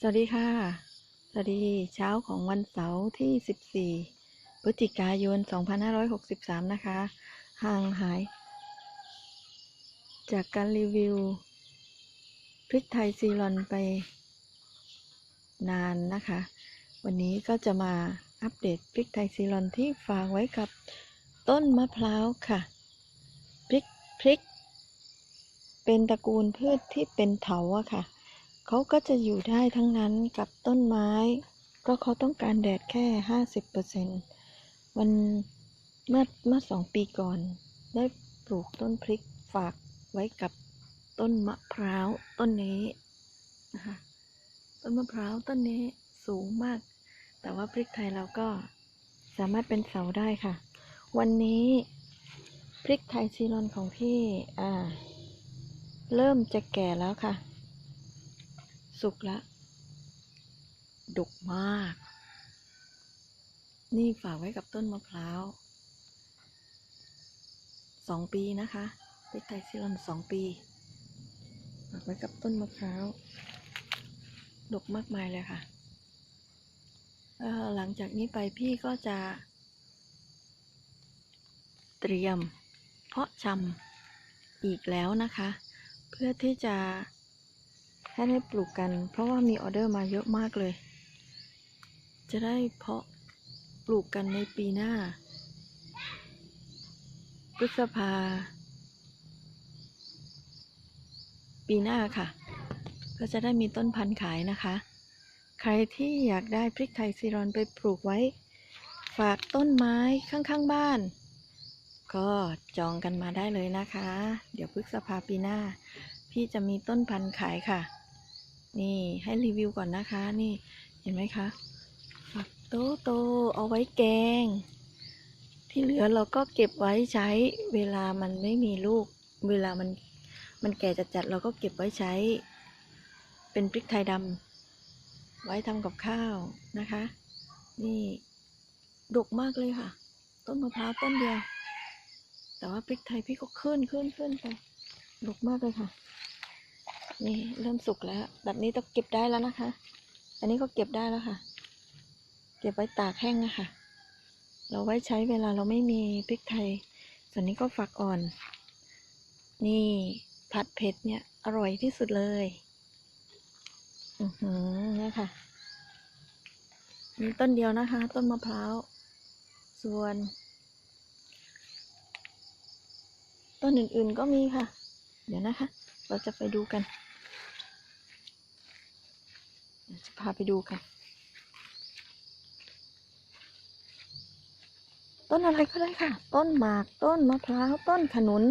สวัสดีค่ะ สวัสดีเช้าของวันเสาร์ที่ 14 พฤศจิกายน 2563 นะคะ ห่างหาย จากการรีวิว พริกไทยซีรอนไปนานนะคะ วันนี้ก็จะมาอัปเดตพริกไทยซีรอนที่ฝากไว้กับต้นมะพร้าวค่ะ พริกพริก เป็นตระกูลพืชที่เป็นเถาอะค่ะ เขาก็จะอยู่ได้ทั้งนั้นกับต้นไม้ก็เขาต้องการแดดแค่ห้าสิบเปอร์เซ็นต์วันเมื่อเมื่อสองปีก่อน ได้ปลูกต้นพริกฝากไว้กับต้นมะพร้าวต้นนี้นะคะต้นมะพร้าวต้นนี้สูงมาก แต่ว่าพริกไทยเราก็สามารถเป็นเสาได้ค่ะ วันนี้พริกไทยซีรอนของพี่อ่า เริ่มจะแก่แล้วค่ะ สุกแล้วดกมาก นี่ฝากไว้กับต้นมะพร้าวสองปีนะคะพริกไทยซีรอนสองปีฝากไว้กับต้นมะพร้าวดกมากมายเลยค่ะหลังจากนี้ไปพี่ก็จะ เตรียมเพาะชำอีกแล้วนะคะ เพื่อที่จะ ให้ได้ปลูกกัน เพราะว่ามีออเดอร์มาเยอะมากเลย จะได้เพาะปลูกกันในปีหน้า พฤษภา ปีหน้าค่ะ ก็จะได้มีต้นพันธุ์ขายนะคะ ใครที่อยากได้พริกไทยซีรอนไปปลูกไว้ ฝากต้นไม้ข้างๆบ้านก็จองกันมาได้เลยนะคะ เดี๋ยวพฤษภาปีหน้า พี่จะมีต้นพันธุ์ขายค่ะ นี่ให้รีวิวก่อนนะคะ นี่เห็นไหมคะฝักโตโตเอาไว้แกง ที่เหลือเราก็เก็บไว้ใช้เวลามันไม่มีลูก เวลามันมันแก่จัดๆเราก็เก็บไว้ใช้ เป็นพริกไทยดำไว้ทำกับข้าวนะคะ นี่ดกมากเลยค่ะ ต้นมะพร้าวต้นเดียว แต่ว่าพริกไทยพี่ก็ขึ้นขึ้นขึ้นไปดกมากเลยค่ะ นี่เริ่มสุกแล้ว แบบนี้ต้องเก็บได้แล้วนะคะ อันนี้ก็เก็บได้แล้วค่ะ เก็บไว้ตากแห้งนะคะ เราไว้ใช้เวลาเราไม่มีพริกไทย ส่วนนี้ก็ฝักอ่อน นี่ผัดเผ็ดเนี่ย อร่อยที่สุดเลย อือหือเนี่ยค่ะ มีต้นเดียวนะคะ ต้นมะพร้าว ส่วน ต้นอื่นๆก็มีค่ะ เดี๋ยวนะคะ เราจะไปดูกันเดี๋ยวจะ พาไปดูกันต้นอะไรก็ได้ค่ะ ต้นหมาก ต้นมะพร้าว ต้นขนุน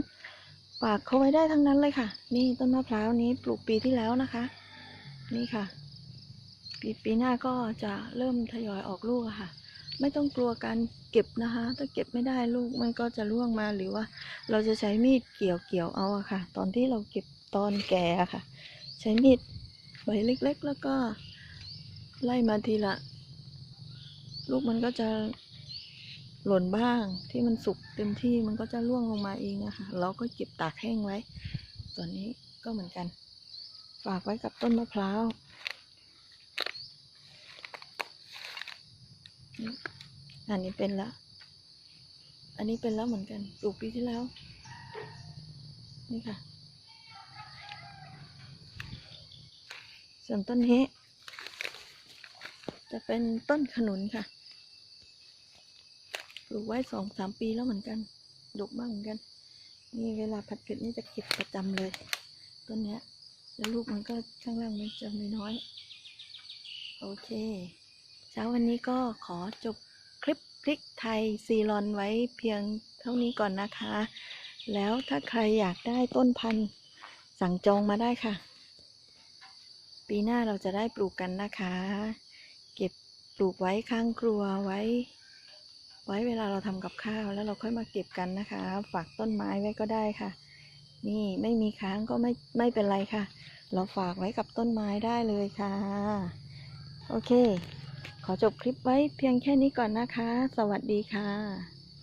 ฝากเขาไว้ได้ทั้งนั้นเลยค่ะ นี่ต้นมะพร้าวนี้ปลูกปีที่แล้วนะคะ นี่ค่ะ ปีปีหน้าก็จะเริ่มทยอยออกลูกค่ะ ไม่ต้องกลัวการเก็บนะคะ ถ้าเก็บไม่ได้ลูกมันก็จะร่วงมาหรือว่า เราจะใช้มีดเกี่ยวเกี่ยวเอาอะค่ะ ตอนที่เราเก็บตอนแก่ค่ะ ใช้มีดใบเล็กๆ แล้วก็ ไล่มาทีละ ลูกมันก็จะหล่นบ้างที่มันสุกเต็มที่มันก็จะร่วงลงมาเองอะคะเราก็เก็บตากแห้งไว้ส่วนนี้ก็เหมือนกัน ฝากไว้กับต้นมะพร้าวอันนี้เป็นแล้วอันนี้เป็นแล้วเหมือนกันปลูกปีที่แล้ว นี่ค่ะส่วนต้นนี้ จะเป็นต้นขนุนค่ะ ปลูกไว้สองสามปีแล้วเหมือนกันดกมากเหมือนกัน นี่เวลาผัดเผ็ดนี่จะเก็บประจำเลย ต้นเนี้ย แล้วลูกมันก็ข้างล่างมันจะน้อย โอเค เช้าวันนี้ก็ขอจบคลิปพริกไทยซีรอนไว้เพียงเท่านี้ก่อนนะคะ แล้วถ้าใครอยากได้ต้นพันธุ์สั่งจองมาได้ค่ะ ปีหน้าเราจะได้ปลูกกันนะคะ ปลูกไว้ข้างครัวไว้ ไว้เวลาเราทำกับข้าวแล้วเราค่อยมาเก็บกันนะคะ ฝากต้นไม้ไว้ก็ได้ค่ะ นี่ไม่มีค้างก็ไม่ไม่เป็นไรค่ะ เราฝากไว้กับต้นไม้ได้เลยค่ะ โอเค ขอจบคลิปไว้เพียงแค่นี้ก่อนนะคะ สวัสดีค่ะ